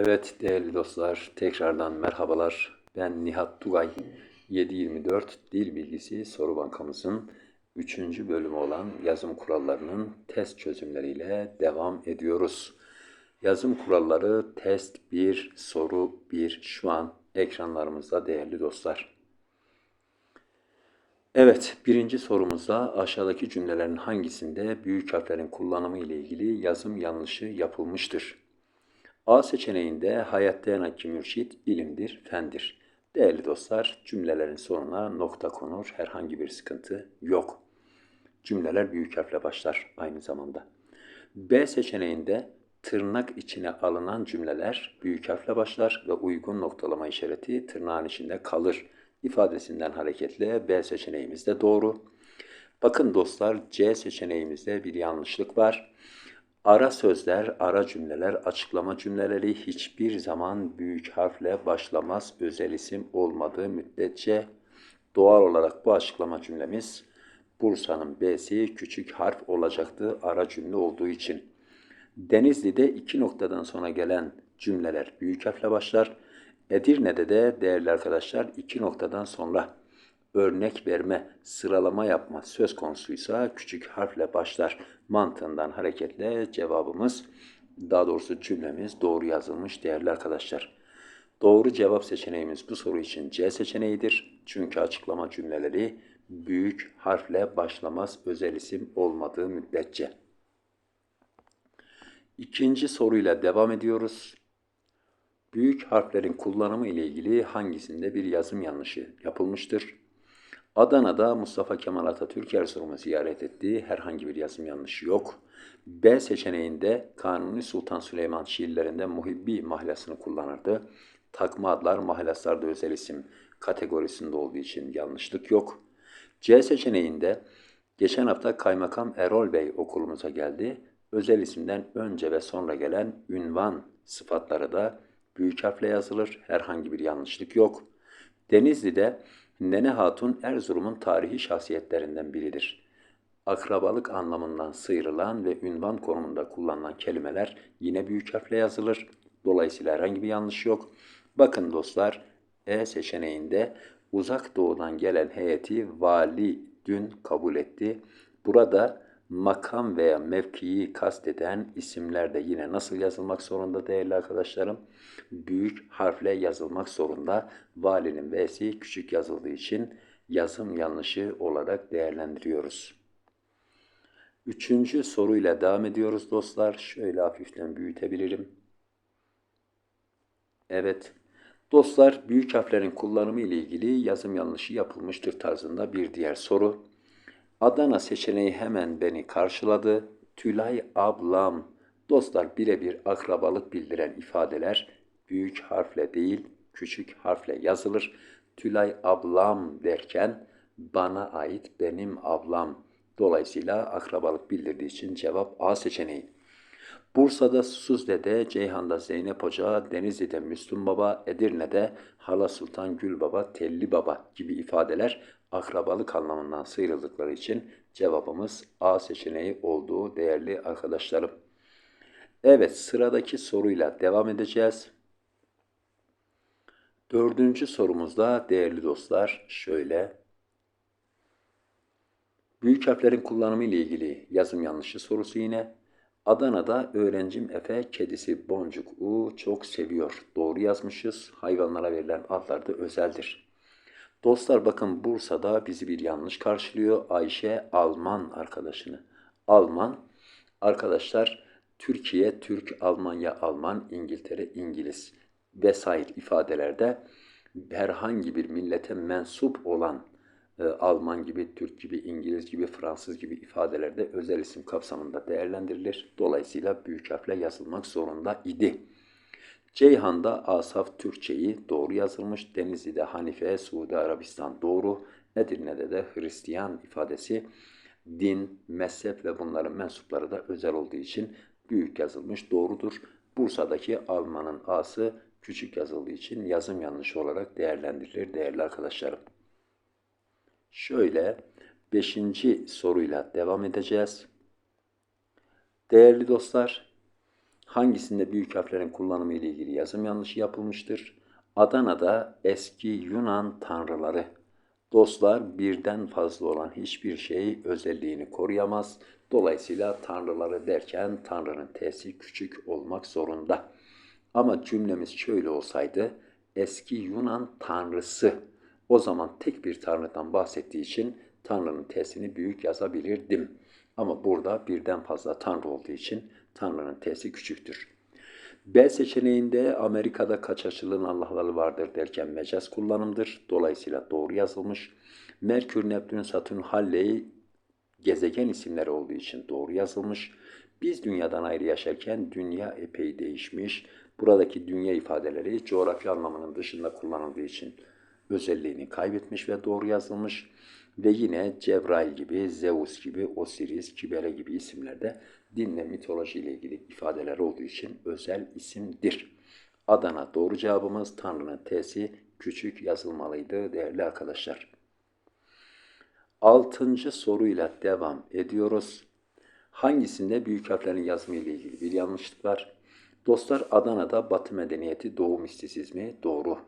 Evet değerli dostlar, tekrardan merhabalar. Ben Nihat Tugay. 724 Dil Bilgisi Soru Bankamızın 3. bölümü olan yazım kurallarının test çözümleriyle devam ediyoruz. Yazım kuralları test 1, soru 1 şu an ekranlarımızda değerli dostlar. Evet, birinci sorumuzda aşağıdaki cümlelerin hangisinde büyük harflerin kullanımı ile ilgili yazım yanlışı yapılmıştır? A seçeneğinde hayatta yanaki mürşit ilimdir, fendir. Değerli dostlar, cümlelerin sonuna nokta konur, herhangi bir sıkıntı yok. Cümleler büyük harfle başlar aynı zamanda. B seçeneğinde tırnak içine alınan cümleler büyük harfle başlar ve uygun noktalama işareti tırnağın içinde kalır ifadesinden hareketle B seçeneğimiz de doğru. Bakın dostlar C seçeneğimizde bir yanlışlık var. Ara sözler, ara cümleler, açıklama cümleleri hiçbir zaman büyük harfle başlamaz özel isim olmadığı müddetçe doğal olarak bu açıklama cümlemiz Bursa'nın B'si küçük harf olacaktı ara cümle olduğu için. Denizli'de iki noktadan sonra gelen cümleler büyük harfle başlar. Edirne'de de değerli arkadaşlar iki noktadan sonra örnek verme, sıralama yapma söz konusuysa küçük harfle başlar mantığından hareketle cevabımız, daha doğrusu cümlemiz doğru yazılmış değerli arkadaşlar. Doğru cevap seçeneğimiz bu soru için C seçeneğidir. Çünkü açıklama cümleleri büyük harfle başlamaz özel isim olmadığı müddetçe. İkinci soruyla devam ediyoruz. Büyük harflerin kullanımı ile ilgili hangisinde bir yazım yanlışı yapılmıştır? Adana'da Mustafa Kemal Atatürk Erzurum'u ziyaret ettiği herhangi bir yazım yanlışı yok. B seçeneğinde Kanuni Sultan Süleyman şiirlerinde muhibbi mahlasını kullanırdı. Takma adlar mahlaslarda özel isim kategorisinde olduğu için yanlışlık yok. C seçeneğinde geçen hafta Kaymakam Erol Bey okulumuza geldi. Özel isimden önce ve sonra gelen ünvan sıfatları da büyük harfle yazılır. Herhangi bir yanlışlık yok. Denizli'de Nene Hatun Erzurum'un tarihi şahsiyetlerinden biridir. Akrabalık anlamından sıyrılan ve ünvan konumunda kullanılan kelimeler yine büyük harfle yazılır. Dolayısıyla herhangi bir yanlış yok. Bakın dostlar E seçeneğinde uzak doğudan gelen heyeti vali dün kabul etti. Burada makam veya mevkiyi kasteden isimler de yine nasıl yazılmak zorunda değerli arkadaşlarım? Büyük harfle yazılmak zorunda. Valinin V'si küçük yazıldığı için yazım yanlışı olarak değerlendiriyoruz. Üçüncü soruyla devam ediyoruz dostlar. Şöyle hafiften büyütebilirim. Evet. Dostlar büyük harflerin kullanımı ile ilgili yazım yanlışı yapılmıştır tarzında bir diğer soru. Adana seçeneği hemen beni karşıladı. Tülay ablam. Dostlar birebir akrabalık bildiren ifadeler büyük harfle değil küçük harfle yazılır. Tülay ablam derken bana ait benim ablam. Dolayısıyla akrabalık bildirdiği için cevap A seçeneği. Bursa'da Susuz Dede, Ceyhan'da Zeynep Hoca, Denizli'de Müslüm Baba, Edirne'de Hala Sultan Gül Baba, Telli Baba gibi ifadeler akrabalık anlamından sıyrıldıkları için cevabımız A seçeneği olduğu değerli arkadaşlarım. Evet sıradaki soruyla devam edeceğiz. Dördüncü sorumuzda değerli dostlar şöyle. Büyük harflerin kullanımı ile ilgili yazım yanlışı sorusu yine. Adana'da öğrencim Efe kedisi Boncuk U çok seviyor. Doğru yazmışız. Hayvanlara verilen adlar da özeldir. Dostlar bakın Bursa'da bizi bir yanlış karşılıyor. Ayşe Alman arkadaşını. Alman arkadaşlar Türkiye, Türk, Almanya, Alman, İngiltere, İngiliz vesaire ifadelerde herhangi bir millete mensup olan e, Alman gibi, Türk gibi, İngiliz gibi, Fransız gibi ifadelerde özel isim kapsamında değerlendirilir. Dolayısıyla büyük harfle yazılmak zorunda idi. Ceyhan'da Asaf Türkçeyi doğru yazılmış. Denizli'de Hanife, Suudi Arabistan doğru. Edirne'de de Hristiyan ifadesi din, mezhep ve bunların mensupları da özel olduğu için büyük yazılmış doğrudur. Bursa'daki Alman'ın A'sı küçük yazıldığı için yazım yanlışı olarak değerlendirilir değerli arkadaşlarım. Şöyle beşinci soruyla devam edeceğiz. Değerli dostlar, Hangisinde büyük harflerin kullanımı ile ilgili yazım yanlışı yapılmıştır? Adana'da eski Yunan tanrıları. Dostlar birden fazla olan hiçbir şey özelliğini koruyamaz. Dolayısıyla tanrıları derken tanrının t'si küçük olmak zorunda. Ama cümlemiz şöyle olsaydı eski Yunan tanrısı o zaman tek bir tanrıdan bahsettiği için tanrının t'sini büyük yazabilirdim. Ama burada birden fazla tanrı olduğu için tanrının t'si küçüktür. B seçeneğinde Amerika'da kaç açılığın Allah'ları vardır derken mecaz kullanımdır. Dolayısıyla doğru yazılmış. Merkür, Neptün, Satürn, Halley gezegen isimleri olduğu için doğru yazılmış. Biz dünyadan ayrı yaşarken dünya epey değişmiş. Buradaki dünya ifadeleri coğrafya anlamının dışında kullanıldığı için özelliğini kaybetmiş ve doğru yazılmış. Ve yine Cebrail gibi, Zeus gibi, Osiris, Kibele gibi isimlerde dinle mitoloji ile ilgili ifadeler olduğu için özel isimdir. Adana doğru cevabımız Tanrı'nın T'si küçük yazılmalıydı değerli arkadaşlar. Altıncı soruyla devam ediyoruz. Hangisinde büyük harflerin yazımı ile ilgili bir yanlışlık var? Dostlar Adana'da Batı medeniyeti doğu mistisizmi doğru.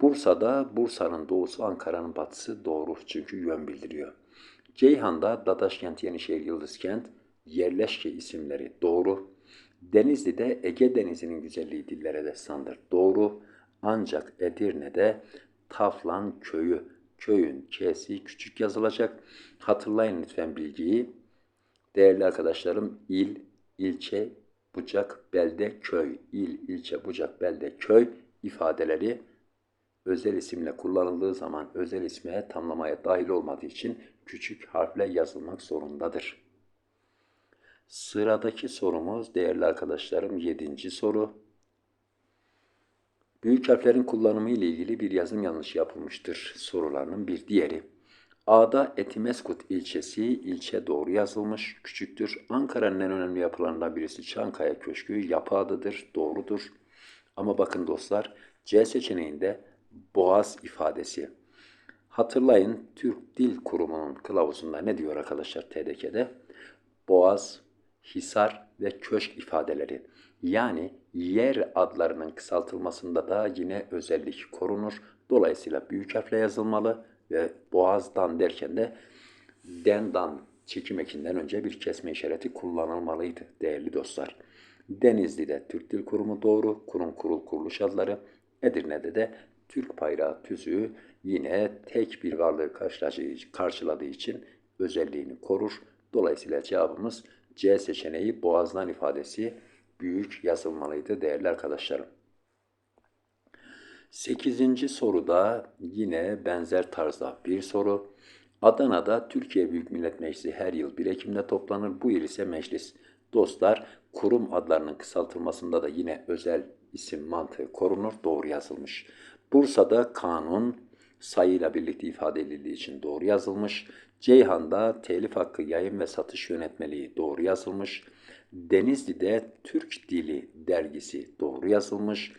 Bursa'da Bursa'nın doğusu Ankara'nın batısı doğru çünkü yön bildiriyor. Ceyhan'da Dadaşkent, Yenişehir, Yıldızkent yerleşke isimleri doğru. Denizli'de Ege Denizi'nin güzelliği dillere destandır doğru. Ancak Edirne'de Taflan köyü, köyün k'si küçük yazılacak. Hatırlayın lütfen bilgiyi. Değerli arkadaşlarım il, ilçe, bucak, belde, köy, il, ilçe, bucak, belde, köy ifadeleri özel isimle kullanıldığı zaman özel isme tamlamaya dahil olmadığı için küçük harfle yazılmak zorundadır. Sıradaki sorumuz değerli arkadaşlarım 7. soru. Büyük harflerin kullanımı ile ilgili bir yazım yanlışı yapılmıştır sorularının bir diğeri. A'da Etimeskut ilçesi, ilçe doğru yazılmış, küçüktür. Ankara'nın en önemli yapılarından birisi Çankaya Köşkü, yapı adıdır, doğrudur. Ama bakın dostlar, C seçeneğinde boğaz ifadesi. Hatırlayın Türk Dil Kurumu'nun kılavuzunda ne diyor arkadaşlar TDK'de? Boğaz, hisar ve köşk ifadeleri. Yani yer adlarının kısaltılmasında da yine özellik korunur. Dolayısıyla büyük harfle yazılmalı ve boğazdan derken de dendan çekim ekinden önce bir kesme işareti kullanılmalıydı değerli dostlar. Denizli'de Türk Dil Kurumu doğru, kurum kurul kuruluş adları. Edirne'de de Türk bayrağı tüzüğü yine tek bir varlığı karşıladığı için özelliğini korur. Dolayısıyla cevabımız C seçeneği boğazdan ifadesi büyük yazılmalıydı değerli arkadaşlarım. Sekizinci soruda yine benzer tarzda bir soru. Adana'da Türkiye Büyük Millet Meclisi her yıl 1 Ekim'de toplanır. Bu yıl ise meclis. Dostlar kurum adlarının kısaltılmasında da yine özel isim mantığı korunur. Doğru yazılmış. Bursa'da kanun sayıyla birlikte ifade edildiği için doğru yazılmış. Ceyhan'da telif hakkı yayın ve satış yönetmeliği doğru yazılmış. Denizli'de Türk Dili dergisi doğru yazılmış.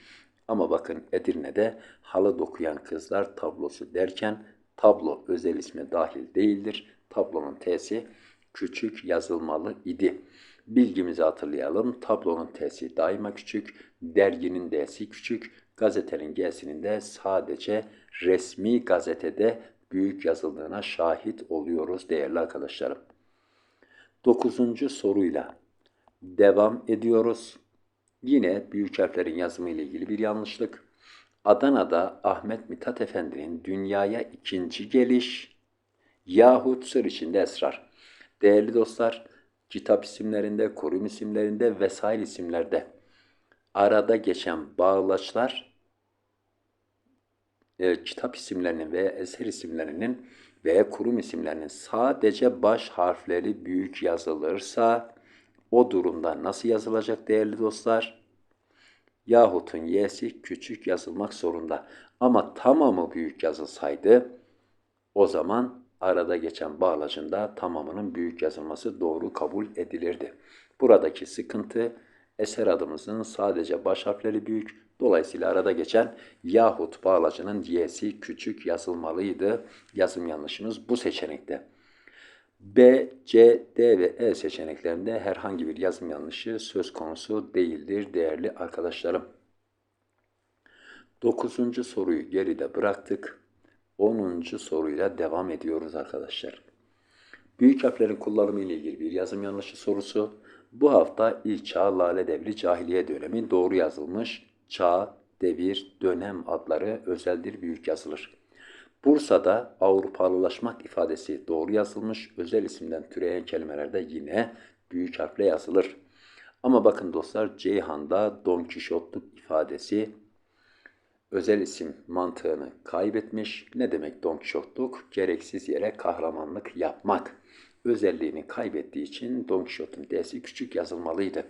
Ama bakın Edirne'de halı dokuyan kızlar tablosu derken tablo özel isme dahil değildir. Tablonun T'si küçük yazılmalı idi. Bilgimizi hatırlayalım. Tablonun T'si daima küçük, derginin D'si küçük, gazetenin G'sinin de sadece resmi gazetede büyük yazıldığına şahit oluyoruz değerli arkadaşlarım. Dokuzuncu soruyla devam ediyoruz. Yine büyük harflerin yazımı ile ilgili bir yanlışlık. Adana'da Ahmet Mithat Efendi'nin dünyaya ikinci geliş yahut sır içinde esrar. Değerli dostlar, kitap isimlerinde, kurum isimlerinde vesaire isimlerde arada geçen bağlaçlar e, kitap isimlerinin veya eser isimlerinin veya kurum isimlerinin sadece baş harfleri büyük yazılırsa o durumda nasıl yazılacak değerli dostlar? Yahut'un y'si küçük yazılmak zorunda. Ama tamamı büyük yazılsaydı o zaman arada geçen bağlacında tamamının büyük yazılması doğru kabul edilirdi. Buradaki sıkıntı eser adımızın sadece baş harfleri büyük, dolayısıyla arada geçen yahut bağlacının y'si küçük yazılmalıydı. Yazım yanlışımız bu seçenekte. B, C, D ve E seçeneklerinde herhangi bir yazım yanlışı söz konusu değildir değerli arkadaşlarım. Dokuzuncu soruyu geride bıraktık. Onuncu soruyla devam ediyoruz arkadaşlar. Büyük harflerin kullanımı ile ilgili bir yazım yanlışı sorusu. Bu hafta ilk çağ lale devri cahiliye dönemi doğru yazılmış. Çağ, devir, dönem adları özeldir büyük yazılır. Bursa'da Avrupalılaşmak ifadesi doğru yazılmış. Özel isimden türeyen kelimelerde yine büyük harfle yazılır. Ama bakın dostlar Ceyhan'da Don Kişotluk ifadesi özel isim mantığını kaybetmiş. Ne demek Don Kişotluk? Gereksiz yere kahramanlık yapmak. Özelliğini kaybettiği için Don Kişot'un D'si küçük yazılmalıydı.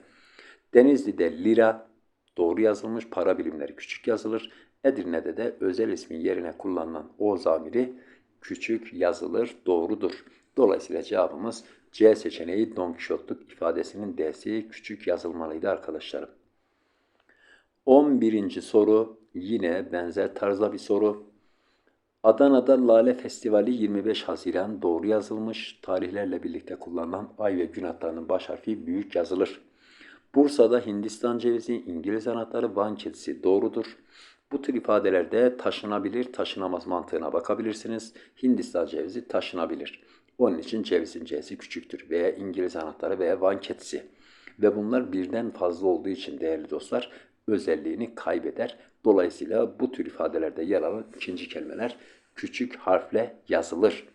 Denizli'de lira doğru yazılmış, para birimleri küçük yazılır. Edirne'de de özel ismin yerine kullanılan o zamiri küçük yazılır, doğrudur. Dolayısıyla cevabımız C seçeneği Don Kişotluk ifadesinin D'si küçük yazılmalıydı arkadaşlarım. 11. soru yine benzer tarzda bir soru. Adana'da Lale Festivali 25 Haziran doğru yazılmış. Tarihlerle birlikte kullanılan ay ve gün adlarının baş harfi büyük yazılır. Bursa'da Hindistan cevizi, İngiliz anahtarı, Van kedisi doğrudur. Bu tür ifadelerde taşınabilir, taşınamaz mantığına bakabilirsiniz. Hindistan cevizi taşınabilir. Onun için cevizin c'si küçüktür veya İngiliz anahtarı veya Van kedisi. Ve bunlar birden fazla olduğu için değerli dostlar özelliğini kaybeder. Dolayısıyla bu tür ifadelerde yer alan ikinci kelimeler küçük harfle yazılır.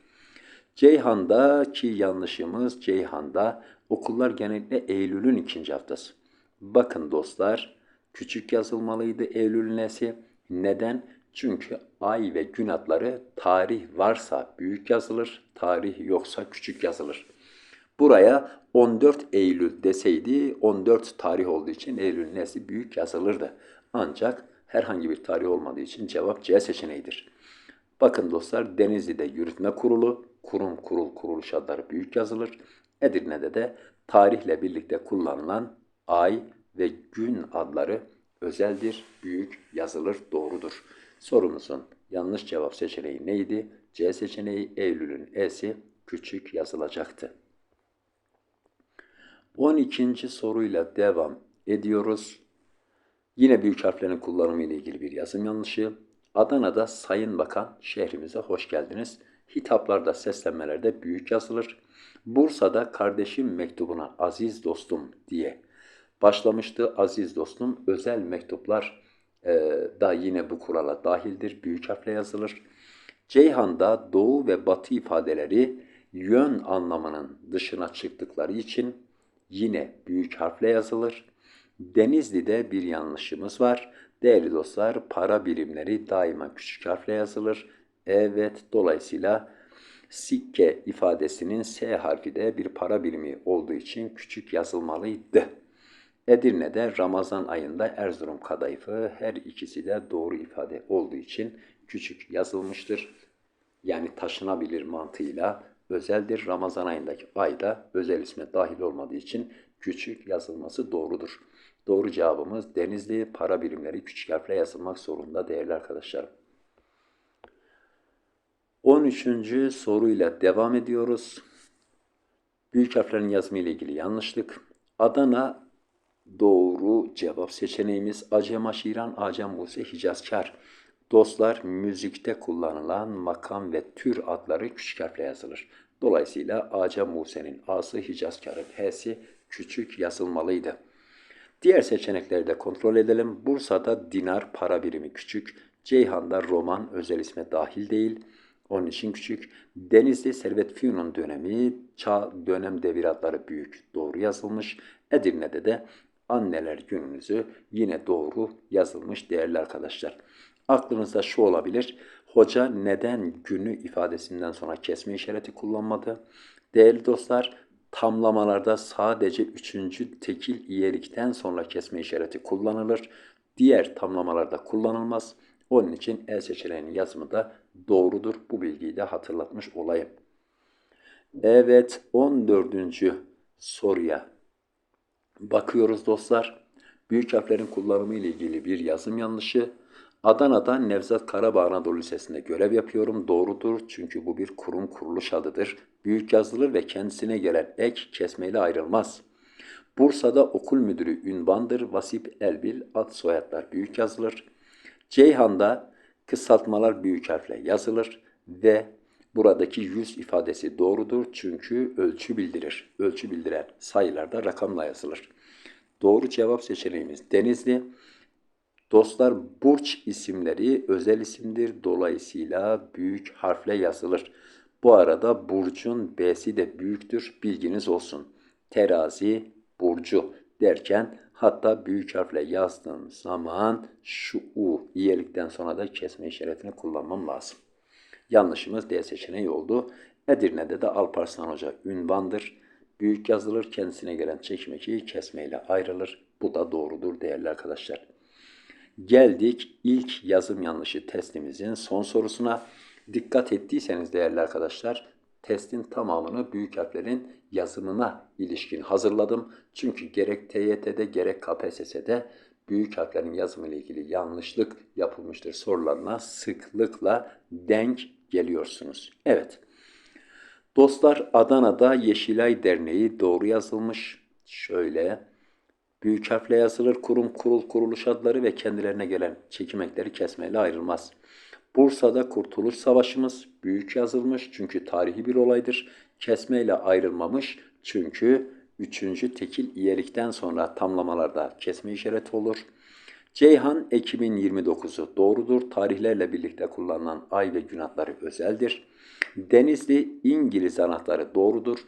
Ceyhan'da ki yanlışımız Ceyhan'da okullar genellikle Eylül'ün ikinci haftası. Bakın dostlar küçük yazılmalıydı Eylül nesi. Neden? Çünkü ay ve gün adları tarih varsa büyük yazılır, tarih yoksa küçük yazılır. Buraya 14 Eylül deseydi 14 tarih olduğu için Eylül nesi büyük yazılırdı. Ancak herhangi bir tarih olmadığı için cevap C seçeneğidir. Bakın dostlar Denizli'de yürütme kurulu, kurum kurul kuruluş adları büyük yazılır. Edirne'de de tarihle birlikte kullanılan ay ve gün adları özeldir, büyük yazılır, doğrudur. Sorumuzun yanlış cevap seçeneği neydi? C seçeneği Eylül'ün E'si küçük yazılacaktı. 12. soruyla devam ediyoruz. Yine büyük harflerin kullanımı ile ilgili bir yazım yanlışı. Adana'da Sayın Bakan şehrimize hoş geldiniz. Hitaplarda, seslenmelerde büyük yazılır. Bursa'da kardeşim mektubuna aziz dostum diye başlamıştı. Aziz dostum özel mektuplar e, da yine bu kurala dahildir. Büyük harfle yazılır. Ceyhan'da doğu ve batı ifadeleri yön anlamının dışına çıktıkları için yine büyük harfle yazılır. Denizli'de bir yanlışımız var. Değerli dostlar para birimleri daima küçük harfle yazılır. Evet dolayısıyla sikke ifadesinin S harfi de bir para birimi olduğu için küçük yazılmalıydı. Edirne'de Ramazan ayında Erzurum kadayıfı her ikisi de doğru ifade olduğu için küçük yazılmıştır. Yani taşınabilir mantığıyla özeldir. Ramazan ayındaki ayda özel isme dahil olmadığı için küçük yazılması doğrudur. Doğru cevabımız Denizli para birimleri küçük harfle yazılmak zorunda değerli arkadaşlarım. 13. soruyla devam ediyoruz. Büyük harflerin yazımı ile ilgili yanlışlık. Adana doğru cevap seçeneğimiz Acem Aşiran, Acem Muse, Hicazkar. Dostlar müzikte kullanılan makam ve tür adları küçük harfle yazılır. Dolayısıyla Acem Muse'nin A'sı Hicazkar'ın H'si küçük yazılmalıydı. Diğer seçenekleri de kontrol edelim. Bursa'da dinar para birimi küçük. Ceyhan'da roman özel isme dahil değil. Onun için küçük. Denizli Servet Fünun dönemi, çağ dönem devir adları büyük. Doğru yazılmış. Edirne'de de anneler gününüzü yine doğru yazılmış değerli arkadaşlar. Aklınızda şu olabilir. Hoca neden günü ifadesinden sonra kesme işareti kullanmadı? Değerli dostlar, tamlamalarda sadece üçüncü tekil iyelikten sonra kesme işareti kullanılır. Diğer tamlamalarda kullanılmaz. Onun için E seçeneğinin yazımı da doğrudur. Bu bilgiyi de hatırlatmış olayım. Evet 14. soruya bakıyoruz dostlar. Büyük harflerin kullanımı ile ilgili bir yazım yanlışı. Adana'da Nevzat Karabağ Anadolu Lisesi'nde görev yapıyorum. Doğrudur çünkü bu bir kurum kuruluş adıdır. Büyük yazılır ve kendisine gelen ek kesmeyle ayrılmaz. Bursa'da okul müdürü ünvandır. Vasip Elbil ad soyadlar büyük yazılır. Ceyhan'da kısaltmalar büyük harfle yazılır ve buradaki yüz ifadesi doğrudur çünkü ölçü bildirir. Ölçü bildiren sayılarda rakamla yazılır. Doğru cevap seçeneğimiz Denizli. Dostlar burç isimleri özel isimdir. Dolayısıyla büyük harfle yazılır. Bu arada burcun B'si de büyüktür. Bilginiz olsun. Terazi, burcu derken hatta büyük harfle yazdığım zaman şu U iyelikten sonra da kesme işaretini kullanmam lazım. Yanlışımız D seçeneği oldu. Edirne'de de Alparslan Hoca ünvandır. Büyük yazılır kendisine gelen çekim eki kesmeyle ayrılır. Bu da doğrudur değerli arkadaşlar. Geldik ilk yazım yanlışı testimizin son sorusuna. Dikkat ettiyseniz değerli arkadaşlar testin tamamını büyük harflerin yazımına ilişkin hazırladım. Çünkü gerek TYT'de gerek KPSS'de büyük harflerin yazımı ile ilgili yanlışlık yapılmıştır sorularına sıklıkla denk geliyorsunuz. Evet. Dostlar Adana'da Yeşilay Derneği doğru yazılmış. Şöyle büyük harfle yazılır kurum kurul kuruluş adları ve kendilerine gelen çekim ekleri kesmeyle ayrılmaz. Bursa'da Kurtuluş Savaşımız büyük yazılmış çünkü tarihi bir olaydır. Kesmeyle ayrılmamış çünkü üçüncü tekil iyelikten sonra tamlamalarda kesme işareti olur. Ceyhan Ekim'in 29'u doğrudur. Tarihlerle birlikte kullanılan ay ve gün adları özeldir. Denizli İngiliz anahtarı doğrudur.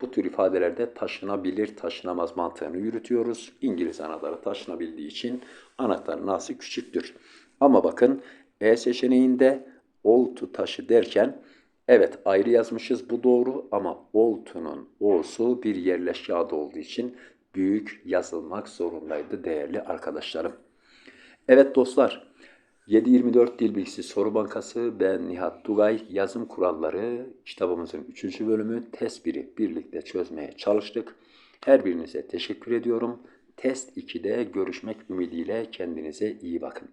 Bu tür ifadelerde taşınabilir, taşınamaz mantığını yürütüyoruz. İngiliz anahtarı taşınabildiği için anahtarın nası küçüktür. Ama bakın E seçeneğinde oltu taşı derken evet ayrı yazmışız bu doğru ama oltunun o'su bir yerleşke adı olduğu için büyük yazılmak zorundaydı değerli arkadaşlarım. Evet dostlar 724 Dil Bilgisi Soru Bankası ben Nihat Tugay yazım kuralları kitabımızın 3. bölümü test 1'i birlikte çözmeye çalıştık. Her birinize teşekkür ediyorum. Test 2'de görüşmek ümidiyle kendinize iyi bakın.